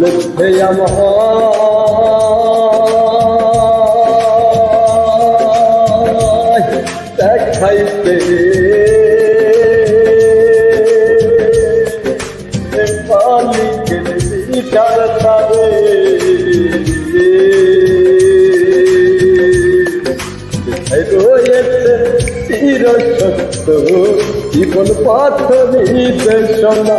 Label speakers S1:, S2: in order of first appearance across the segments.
S1: লিখে আমার দেখাইতে মালিকের বিচার তারে রয়েছে চির সত্য জীবন পাথরিতে সোনা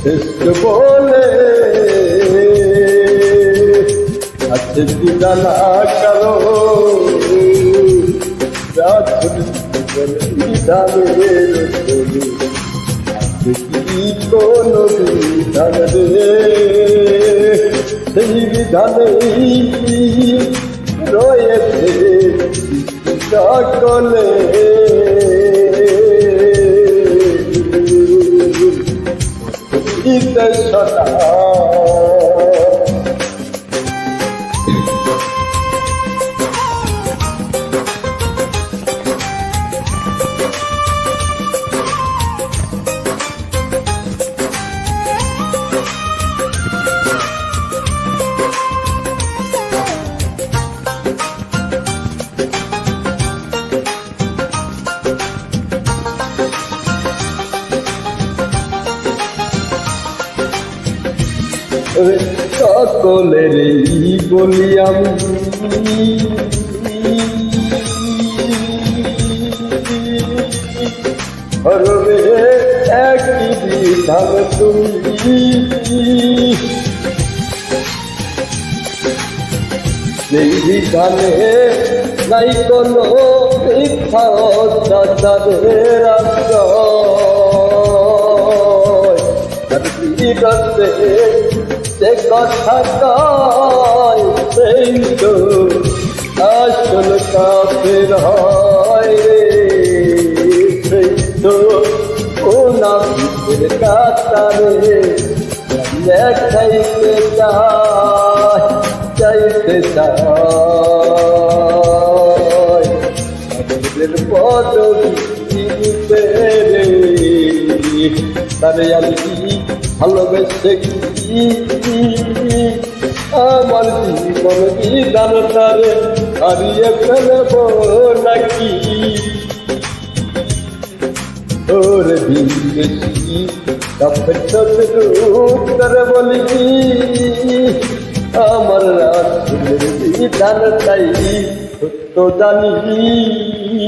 S1: শ্রেষ্ঠ বলে আছে কি জানা কারও সেই বিধানেই রয়েছে সকলে ইতে সদা সকলের বলি আমি হরবে একই বিধান তুমি সেই বিধানে নাই কোনো মিথ্যা অত্যাচারের আশ্রয়। যে কথা কয় সেই তো আসল কাফের হয় সেই তো ও না ভিতর কাতারে দেখাইতে চায়, চাইতে চায়। আমাদের পদবিতে রে। তারে আমি ভালোবেসে আমার জীবন বিধান তারে হারিয়ে ফেলব নাকি তোর বিদেশি উত্তর বলি আমার রাত তাই সত্য জানি।